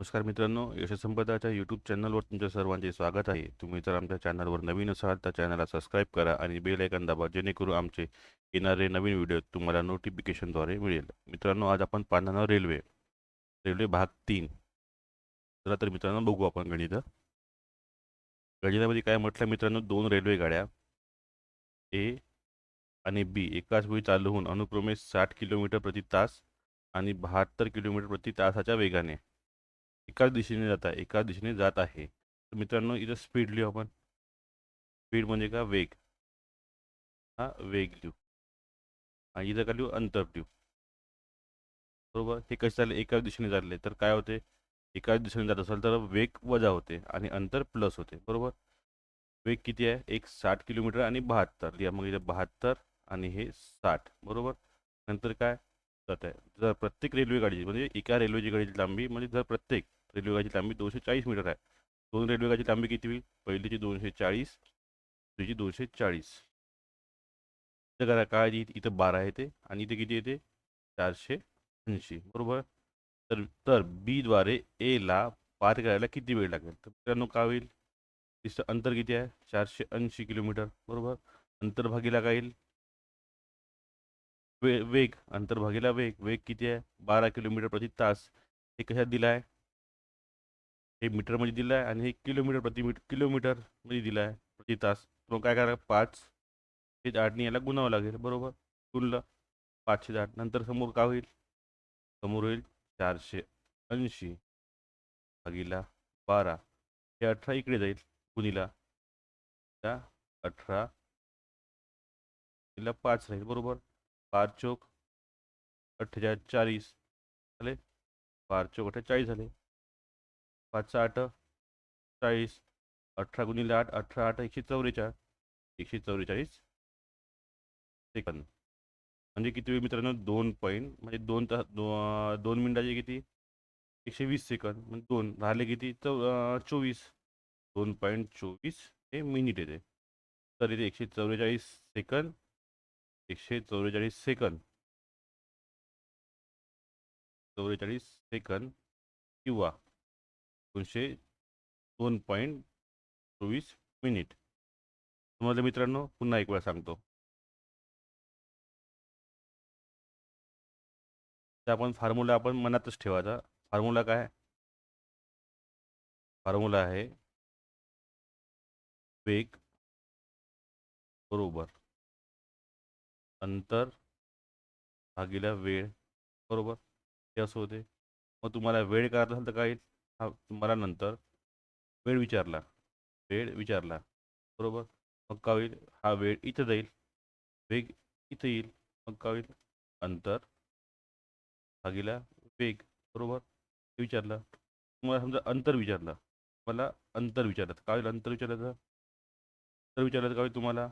नमस्कार मित्रांनो यशसंपदाच्या यूट्यूब चॅनलवर तुमच्या सर्वांचे स्वागत आहे. तुम्ही जर आमच्या चॅनलवर नवीन असाल तर चॅनलला सबस्क्राईब करा आणि बेल आयकन दाबा जेणेकरून आमचे येणारे नवीन व्हिडिओ तुम्हाला नोटिफिकेशनद्वारे मिळेल. मित्रांनो आज आपण पाहणार रेल्वे. रेल्वे भाग तीन. चला तर मित्रांनो बघू आपण गणित. गणितामध्ये काय म्हटलं मित्रांनो दोन रेल्वे गाड्या ए आणि बी. एकाच वेळी चालू होऊन अनुक्रमे साठ किलोमीटर प्रति तास आणि बहात्तर किलोमीटर प्रति तासाच्या वेगाने. एकाच दिशेने जात आहे एकाच दिशेने जात आहे. तर मित्रांनो इथं स्पीड लिहू आपण. स्पीड म्हणजे का? वेग. हा वेग लिहू. आणि इथं का लिहू? अंतर लिहू. बरोबर? हे कसे चालले? एकाच दिशेने चालले. तर काय होते? एकाच दिशेने जात असेल तर वेग वजा होते आणि अंतर प्लस होते. बरोबर? वेग किती आहे? एक साठ किलोमीटर आणि बहात्तर. लिहा मग इथं बहात्तर आणि हे साठ. बरोबर? नंतर काय? जात आहे. जर प्रत्येक रेल्वे गाडीची म्हणजे एका रेल्वेची गाडीची लांबी म्हणजे जर प्रत्येक रेल्वे गाडीची लांबी दोनशे चाळीस मीटर आहे. दोन रेल्वे गाडीची लांबी किती होईल? पहिलीची दोनशे चाळीस दुसरीची दोनशे चाळीस इथं करा काय इथं इथं बारा येते आणि इथे किती येते? चारशे ऐंशी. बरोबर? तर तर बीद्वारे एला पार करायला किती वेळ लागेल? तर मित्रांनो, काय होईल? तिचं अंतर किती आहे? चारशे ऐंशी किलोमीटर. बरोबर? अंतर भागीला काय येईल? वे, वेग. अंतर भागीला वेग. वेग किती आहे? बारा किलोमीटर प्रति तास. हे कशात दिलं आहे हे मीटरमध्ये दिलं आहे आणि हे किलोमीटर प्रति मीटर किलोमीटरमध्ये दिलं आहे प्रति तास. तो काय करा पाच हे आठने याला गुणावं लागेल बरोबर? गुणलं पाचशे आठ. नंतर समोर काय होईल? समोर होईल चारशे ऐंशी भागीला बारा. हे अठरा इकडे जाईल गुणीला. त्या अठरा तिला पाच राहील बरोबर? पाच चौक अठ्ठेचाळीस. चाळीस झाले पाच चौक अठ्ठेचाळीस झाले. पाच आठ चाळीस अठरा गुणिले आठ अठरा आठ एकशे चौवेचाळ एकशे चौवेचाळीस सेकंद. म्हणजे किती वेळ मित्रांनो? दोन पॉईंट म्हणजे दोन तास दो दोन मिनिटाचे किती? एकशे वीस सेकंद म्हणजे दोन राहिले किती? चौ चोवीस. दोन पॉईंट चोवीस हे मिनिट येते. तर इथे एकशे चौवेचाळीस सेकंद एकशे चौवेचाळीस सेकंद. चौवेचाळीस सेकंद किंवा दोनशे दोन पॉईंट चोवीस मिनिट. समजलं मित्रांनो पुन्हा एक वेळा सांगतो. तर आपण फॉर्म्युला आपण मनातच ठेवायचा. फॉर्म्युला काय? फॉर्म्युला आहे वेग बरोबर. अंतर भागीला वेळ बरोबर. हे असं होते. मग तुम्हाला वेळ करायचा असेल तर काय येईल? हा तुम्हाला नंतर वेळ विचारला वेळ विचारला. बरोबर? मग का होईल हा वेळ इथं जाईल. वेग इथं येईल. मग का होईल अंतर भागीला वेग बरोबर? विचारलं. तुम्हाला समजा अंतर विचारलं. मला अंतर विचारलं. काय होईल अंतर विचारलं तर विचारलं का काय होईल तुम्हाला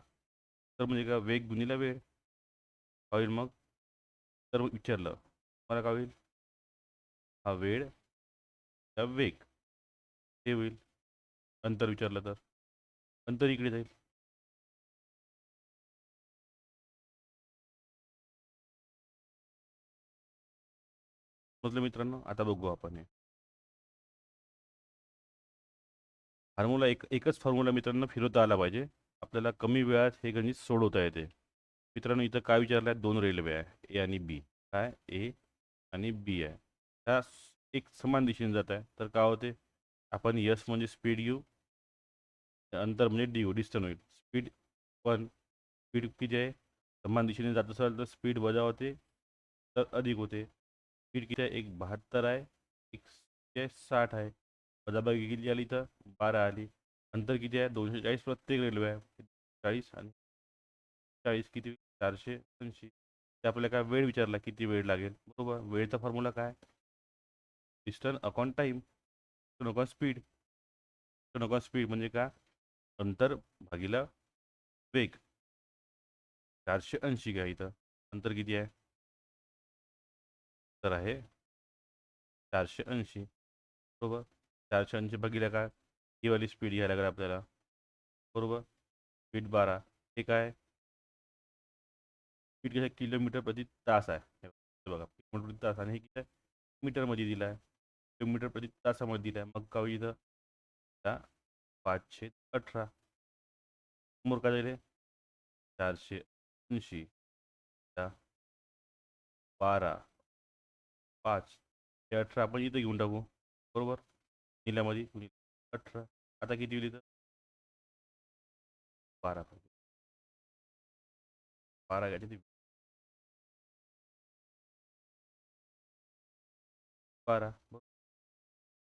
तर म्हणजे का वेग गुणीला वेळ? का होईल मग तर मग विचारलं. मला काय होईल हा वेळ वेग. हे होईल. अंतर विचारलं तर. अंतर इकडे जाईल. म्हटलं मित्रांनो आता बघू आपण हे. फॉर्म्युला एक एकच फॉर्म्युला मित्रांनो फिरवता आला पाहिजे. आपल्याला कमी वेळात हे गणित सोडवता येते. मित्रांनो इथं काय विचारलं आहे दोन रेल्वे आहे. ए आणि बी. काय? ए आणि बी आहे. त्या एक समान दिशेने जात आहे. तर काय होते? आपण यस म्हणजे स्पीड घेऊ. अंतर म्हणजे डी डिस्टन होईल. स्पीड पण स्पीड किती आहे? समान दिशेने जात असाल तर स्पीड वजा होते. तर अधिक होते. स्पीड किती आहे? एक बहात्तर आहे. एक साठ आहे. वजाबाकी किती आली तर? बारा आली. अंतर किती आहे? दोनशे चाळीस. प्रत्येक रेल्वे आहे. चाळीस आणि चाळीस किती? चारशे ऐंशी ते आपल्याला काय वेळ विचारला किती वेळ लागेल? बरोबर. वेळचा फॉर्म्युला काय? Distance account time. नको स्पीड. नको स्पीड म्हणजे का? अंतर भागीला वेग. चारशे ऐंशी घ्या इथं. अंतर किती आहे? तर आहे चारशे ऐंशी. बरोबर? चारशे ऐंशी भागीला काय ही वाली स्पीड घ्यायला लागेल आपल्याला. बरोबर? स्पीड बारा. हे काय? स्पीड किती किलोमीटर प्रति तास आहे. बघा. किलोमीटर प्रति तास आणि हे किती आहे? मीटरमध्ये दिला आहे किलोमीटर प्रति तासामध्ये दिलं आहे मग का इथं पाचशे अठरा. समोर काय दिले चारशे ऐंशी. बारा. पाच. ते अठरा आपण इथं घेऊन टाकू. बरोबर? निल्यामध्ये गुणिले अठरा. आता किती होईल इथं? बारा बारा घ्यायचे बारा.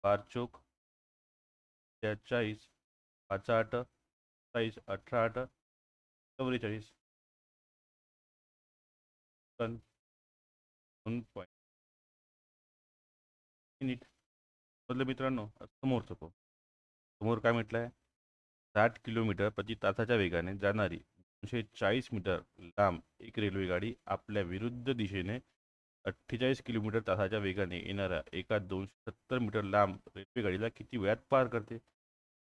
बरोबर बार चौक चाळीस पाच आठ चाळीस अठरा आठ चौवेचाळीस दोन पॉईंट मिनिट. म्हटलं मित्रांनो समोरचं पाहू समोर काय म्हटलं आहे साठ किलोमीटर प्रति तासाच्या वेगाने जाणारी दोनशे चाळीस मीटर लांब एक रेल्वे गाडी आपल्या विरुद्ध दिशेने अठ्ठेचाळीस किलोमीटर तासाच्या वेगाने येणाऱ्या एका दोनशे सत्तर मीटर लांब रेल्वे गाडीला किती वेळात पार करते?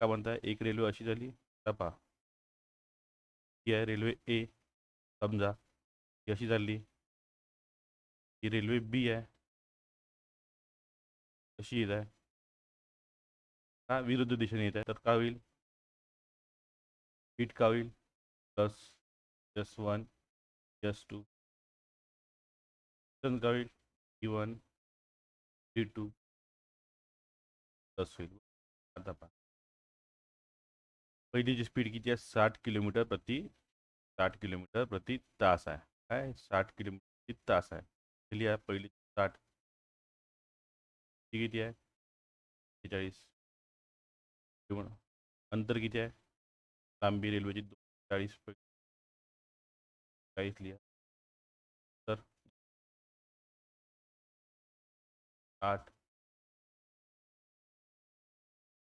का म्हणताय? एक रेल्वे अशी झाली तपा ही आहे रेल्वे ए समजा. ही अशी झाली. ही रेल्वे बी आहे. अशी येत आहे. का विरुद्ध दिशेने येत आहे. तर का होईल? स्पीड का होईल? Plus S one S two T one T two plus होईल आता पहा पहिलीची स्पीड किती आहे साठ किलोमीटर प्रति, साठ किलोमीटर प्रति तास आहे काय साठ किलोमीटर प्रति तास आहे पहिली आहे पहिली साठ। किती आहे अंतर किती आहे लांबी रेल्वेची दोन चाळीस चाळीस लिहा आठ.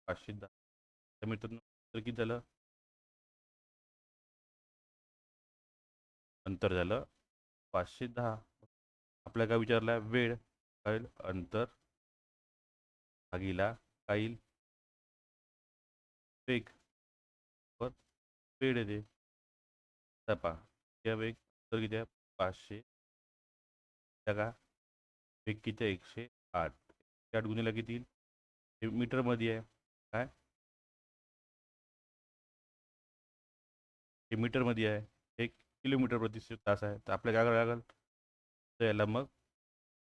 पाचशे दहा. त्या मित्रांनो तर किती झालं? अंतर झालं पाचशे दहा. आपल्याला काय विचारला? वेळ कळेल. अंतर भागीला काही वेग. वर वेळ येते तपा त्या वेग? अंतर किती आहे? पाचशे. त्या का वेग किती आहे? एकशे. आठ आठ गुन्हेला किती येईल? हे मीटरमध्ये आहे. काय? हे मीटरमध्ये आहे. एक किलोमीटर प्रति तास आहे. तर आपल्याला काय करावं लागेल? तर याला मग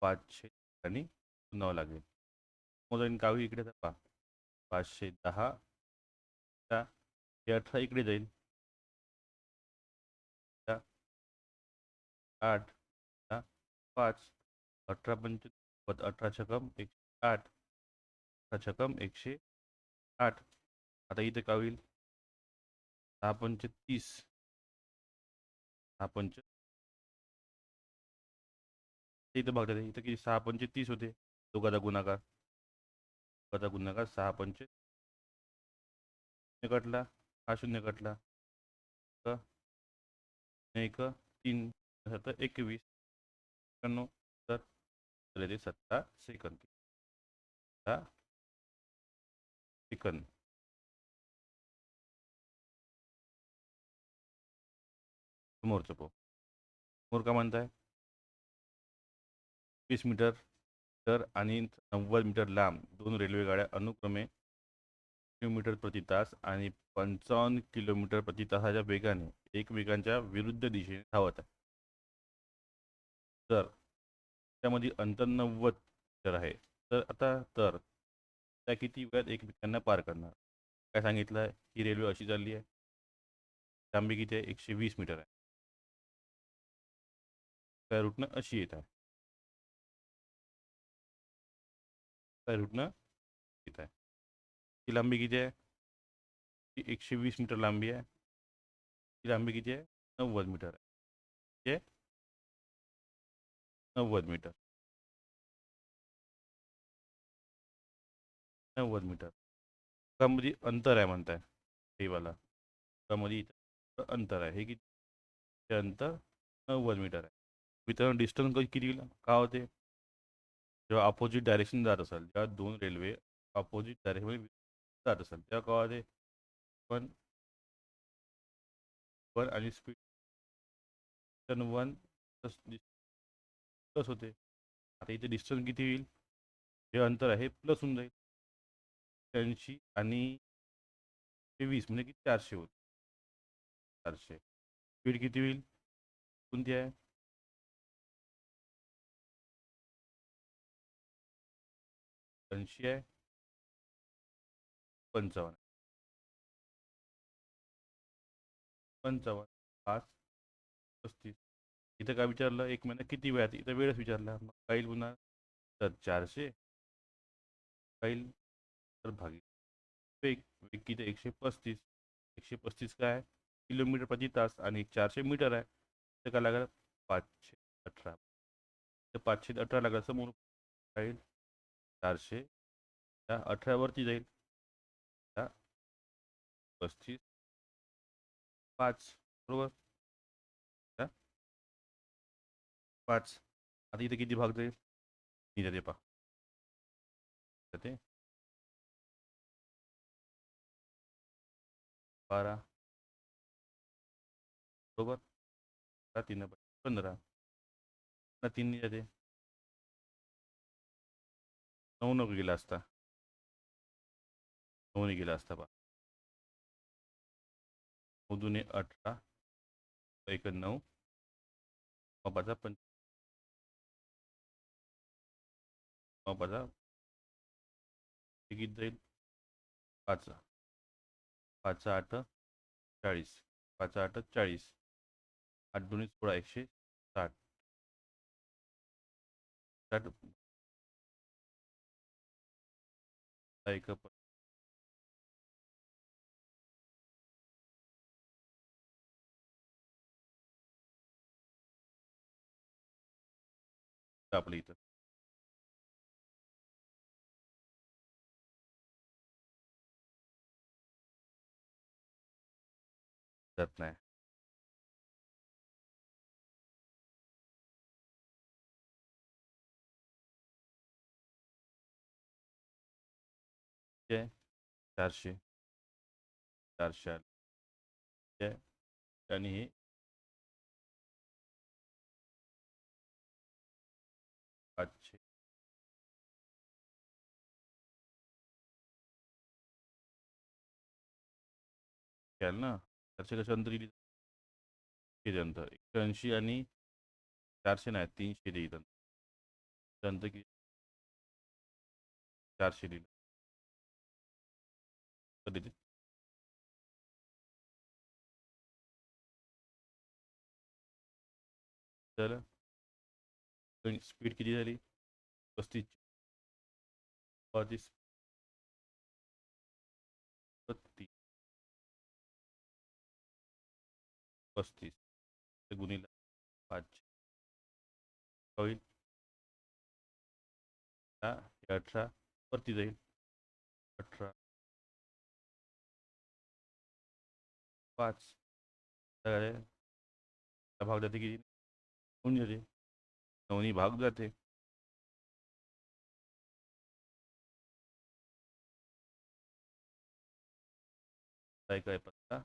पाचशे आणि पुन्हावं लागेल. मोजाईन कावी इकडे जा. पहा पाचशे दहा. हे अठरा इकडे जाईल. आठ. पाच. अठरा पंच अठरा छकम एकशे आठ. अठरा छकम एकशे आठ. आता इथे का होईल? सहा पंच तीस. सहा पंच. इथं बघता इथं किती? सहा पंच तीस होते. दोघाचा गुणाकार. दोघाचा गुणाकार सहा पंच. शून्य कटला. हा शून्य कटला. एक तीन एकवीस. एक्याण्णव तर सत्ता सेकंद सत्ता सेकंद समोरचं पो समोर का म्हणताय? वीस मीटर तर आणि नव्वद मीटर लांब. दोन रेल्वे गाड्या अनुक्रमे किलोमीटर प्रति तास आणि पंचावन्न किलोमीटर प्रति तासाच्या वेगाने एकमेकांच्या विरुद्ध दिशेने धावत आहे तर त्यामध्ये अंतर नव्वद मीटर आहे तर आता तर त्या किती वेळात एकमेकांना पार करणार? काय सांगितलं आहे ही रेल्वे अशी चालली आहे. लांबी किती आहे? एकशे वीस मीटर आहे. त्या रूटनं अशी येत आहे. त्या रूटनं येत आहे. ती लांबी किती आहे? ती एकशे वीस मीटर लांबी आहे. ती लांबी किती आहे? नव्वद मीटर आहे? नव्वद मीटर. नव्वद मीटर. त्यामध्ये अंतर आहे म्हणताय हे वाला त्यामध्ये इथं अंतर आहे. हे किती? अंतर नव्वद मीटर आहे. मित्रांनो डिस्टन्स किती का होते? जेव्हा अपोजिट डायरेक्शन जात असेल जेव्हा दोन रेल्वे अपोजिट डायरेक्शन जात असेल तेव्हा का होते? पण वन आणि स्पीड वन प्लस होते. आता इथे डिस्टन्स किती होईल? हे अंतर आहे प्लस होऊन जाईल. त्र्याऐंशी आणि ते वीस म्हणजे किती चारशे होते चारशे. स्पीड किती होईल? कोणती आहे? ऐंशी आहे. पंचावन्न. पंचावन्न पाच पस्तीस. इथं काय विचारलं एक महिना किती वेळात इथं वेळच विचारला. मग काही पुन्हा तर चारशे. काही तर भागी. वेग वेग किती एकशे पस्तीस. एकशे पस्तीस काय? किलोमीटर प्रति तास आणि एक चारशे मीटर आहे. तर काय लागलं? पाचशे अठरा. तर पाचशे अठरा लागेल. समोर राहील चारशे. त्या अठरावरती जाईल. त्या पस्तीस. पाच. बरोबर? पाच आता इथे किती भाग जाईल इथे ते बारा बरोबर बारा तीन पंधरा ना तीन जाते। नऊ नको गेला असता नऊने गेला असता पा अठरा एक पाचा पंच पाचा किती जाईल पाच पाच आठ चाळीस पाच आठ चाळीस. आठ दोन्ही सोळा एकशे साठ. साठ. एक प- इथं जात नाही ठीक आहे चारशे चारशे. ठीक आहे हे ना चारशे कशा दिली येईल एकशे ऐंशी आणि चारशे नाही तीनशे देईल अंतर अंतर किती? चारशे लिहिलं तर स्पीड किती झाली? पस्तीस. पस्तीस. बत्तीस पस्तीस गुणिले अठरा वरती अठरा. भाग जाते जाते भाग जाते. पत्ता?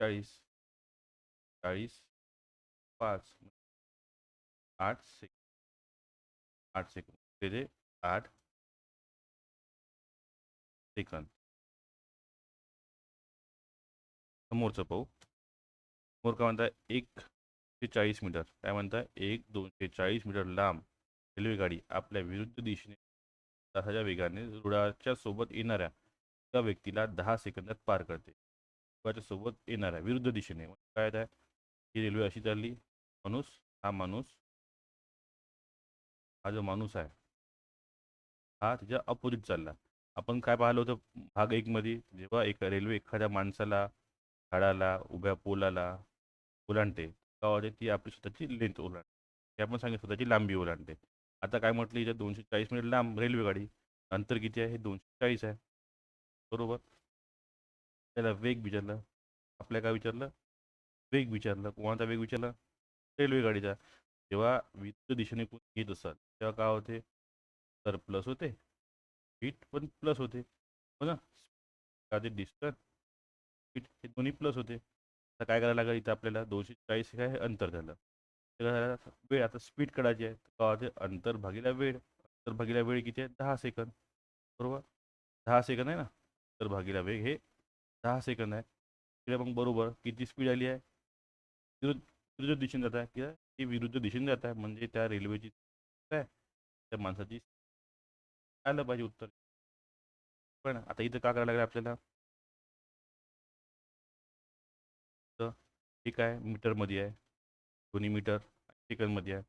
चाळीस चाळीस, पाच आठ सेक, आठ सेकंद. त्याचे आठ. सेकंद. समोरचं पाहू. समोर काय म्हणताय? एकशे चाळीस मीटर. काय म्हणताय? एक दोनशे चाळीस मीटर लांब रेल्वे गाडी आपल्या विरुद्ध दिशेने तासाच्या वेगाने रुळाच्या सोबत येणाऱ्या एका व्यक्तीला दहा सेकंदात पार करते. रुळाच्या सोबत येणाऱ्या विरुद्ध दिशेने. म्हणजे काय आहे ही रेल्वे अशी चालली. माणूस हा माणूस हा जो माणूस आहे हा त्याच्या अपोजिट चालला. आपण काय पाहिलं होतं? भाग एकमध्ये जेव्हा एक रेल्वे एखाद्या माणसाला झाडाला उभ्या पोलाला ओलांडते तेव्हा होते ती आपली स्वतःची लेंथ ओलांडते. ते आपण सांगितलं स्वतःची लांबी ओलांडते. आता काय म्हटलं दोनशे चाळीस मिनिट लांब रेल्वे गाडी अंतर किती आहे? हे दोनशे चाळीस आहे. बरोबर? त्याला वेग विचारलं आपल्या काय विचारलं? वेग विचारलं कोणाचा वेग विचारला? रेल्वे गाडीचा. जेव्हा विरुद्ध दिशेने कोण घेत असाल तेव्हा काय होते? तर प्लस होते. स्पीड पण प्लस होते. हो ना? का ते डिस्टन्स स्पीड हे दोन्ही प्लस होते. आता काय करायला लागेल इथं आपल्याला? दोनशे चाळीस काय अंतर झालं. झालं? वेळ आता स्पीड काढायची आहे. तर काय होते? अंतर भागीला वेळ. अंतर भागीला वेळ किती आहे? दहा सेकंद बरोबर? दहा सेकंद आहे ना? अंतर भागीला वेग हे दहा सेकंद आहे. तिकडे मग बरोबर किती स्पीड आली आहे? विरुद्ध विरुद्ध दिशेने जात आहे किंवा ती विरुद्ध दिशेने जात आहे? म्हणजे त्या रेल्वेची काय त्या माणसाची आलं पाहिजे उत्तर. पण आता इथं का करायला लागलं आपल्याला? तर ठीक आहे मीटरमध्ये आहे? दोन्ही मीटर सेकंदमध्ये आहे.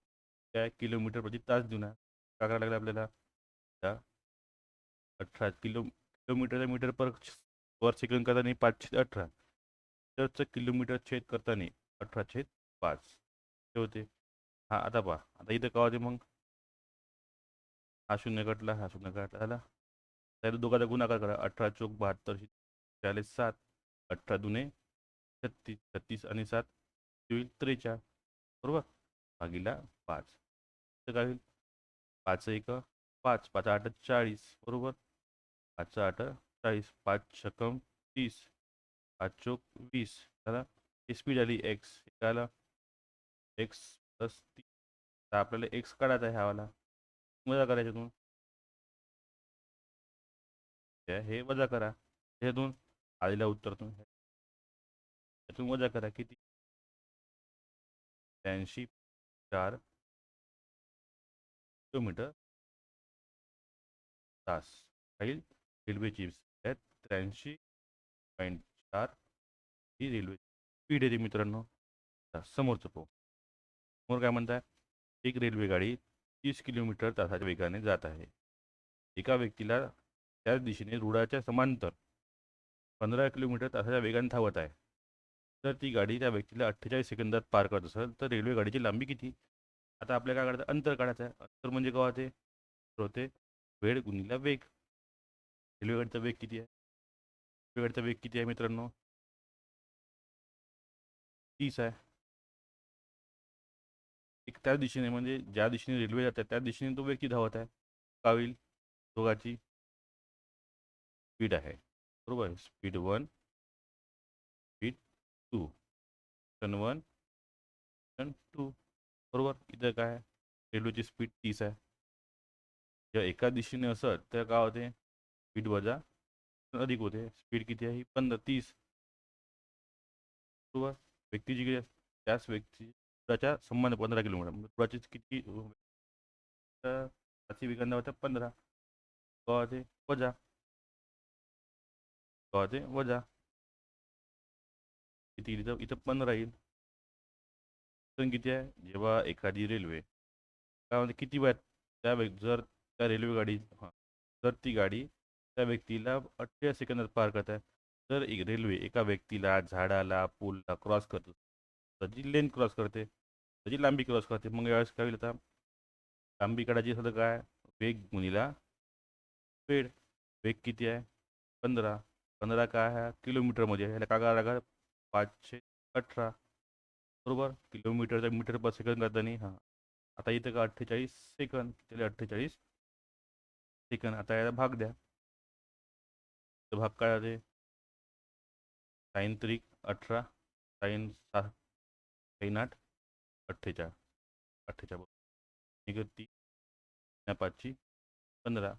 काय किलोमीटर प्रति तास देऊन आहे. का करायला लागलं आपल्याला? अठरा किलो किलोमीटरचा मीटर पर वर सेकंद करताना पाचशे अठरा. मीटरचं किलोमीटर छेद करताना अठरा छेद पाच. हे होते. हा आता पहा. आता इथं का होते मग? हा शून्य कटला हा शून्य कटला झाला तर दोघाचा गुणाकार करा. अठरा चौक बहात्तर चाळीस सात. अठरा दुने छत्तीस छत्तीस आणि सात होईल त्रेचाळ. बरोबर? भागीला पाच. तर काय होईल? पाच एक पाच. पाच आठ चाळीस. बरोबर? पाच आठ चाळीस पाच छकम तीस पाच चोक वीस झाला ही स्पीड आली एक्स काय एक्स प्लस तीस तर आपल्याला एक्स काढायचा आहे ह्यावाला. वजा करायचे तुम्ही हे वजा करा. ह्याच्यातून आलेला उत्तर उत्तरातून त्यातून वजा करा. किती? त्र्याऐंशी चार. किलोमीटर. तास. राहील चिप्स. आहे त्र्याऐंशी पॉईंट चार ही रेल्वे स्पीड येते मित्रांनो. समोरचं पाहू. समोर काय म्हणताय? एक रेल्वे गाडी तीस किलोमीटर तासाच्या वेगाने जात आहे. एका व्यक्तीला त्याच दिशेने रुळाच्या समांतर पंधरा किलोमीटर तासाच्या वेगाने धावत आहे. तर ती गाडी त्या व्यक्तीला अठ्ठेचाळीस सेकंदात पार करत असेल तर रेल्वे गाडीची लांबी किती? आता आपल्या काय काढायचं अंतर काढायचं आहे. अंतर म्हणजे काय होते होते वेळ गुणिला वेग. रेल्वे गाडीचा वेग किती रेल्वे गाडीचा वेग किती आहे मित्रांनो? तीस आहे. एक त्याच दिशेने म्हणजे ज्या दिशेने रेल्वे जाते, त्या दिशेने तो व्यक्ती धावत आहे? का होईल दोघाची स्पीड आहे. बरोबर? स्पीड वन स्पीड टू टन वन टन टू बरोबर? काय आहे? रेल्वेची स्पीड तीस आहे. जेव्हा एका दिशेने असत, तर काय होते? स्पीड वजा अधिक होते. स्पीड किती आहे? ही पंधरा तीस. व्यक्ती जी किती असते? त्याच व्यक्ती त्याच्या संबंध पंधरा किलोमीटर. म्हणजे पुढाची किती? त्याची विकंदा होत्या पंधरा. का वजा. का वजा. किती इथं इथं पंधरा येईल. किती आहे? जेव्हा एखादी रेल्वे. काय म्हणते? किती वेळात त्या जर त्या रेल्वे गाडी हां जर ती गाडी त्या व्यक्तीला अठ्ठेचाळीस सेकंदात पार करत आहे. तर एक रेल्वे एका व्यक्तीला झाडाला, पूलला क्रॉस करतो. त्याची लेन क्रॉस करते. त्याची लांबी क्रॉस करते. मग यावेळेस काय होईल आता? लांबी काढायची तर काय? वेग गुणिला वेळ. वेग किती आहे? पंधरा. पंधरा काय आहे? किलोमीटरमध्ये. ह्याला काय करायला लागेल? पाचशे अठरा. बरोबर? किलोमीटरचा मीटर पर सेकंद करताना. हाँ. आता इथं का अठ्ठेचाळीस सेकंद? त्याला अठ्ठेचाळीस सेकंद. आता याला भाग द्या. भाग काय आले साईन त्रिक अठरा साईन सहा साईन आठ अठ्ठेचाळ अठ्ठेचाळ तीन पाचची पंधरा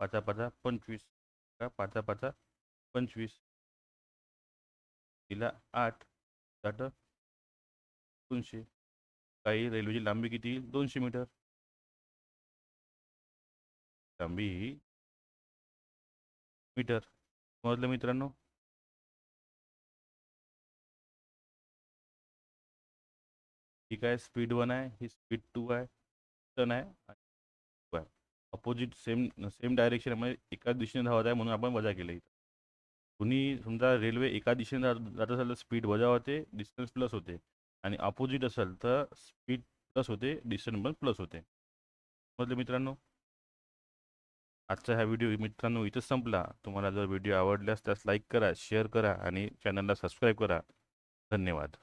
पाचा पाचा पंचवीस पाचा पाचा पंचवीस. तिला आठ साठ दोनशे. काही रेल्वेची लांबी किती? येईल दोनशे मीटर. लांबी मीटर. समजलं मित्रांनो? ठीक आहे स्पीड वन आहे ही स्पीड टू आहे टन आहे टू आहे. अपोजिट सेम सेम डायरेक्शन म्हणजे एकाच दिशेने धावत आहे म्हणून आपण वजा केलं इथं. कुणी समजा रेल्वे एका दिशेने जात जात असेल तर स्पीड वजा होते डिस्टन्स प्लस होते. आणि अपोजिट असेल तर स्पीड प्लस होते डिस्टन्स पण प्लस होते. म्हटलं मित्रांनो? आजचा हा व्हिडिओ मित्रांनो इथं संपला. तुम्हाला जर व्हिडिओ आवडल्यास त्यास लाईक करा शेअर करा आणि चॅनलला सबस्क्राईब करा. धन्यवाद.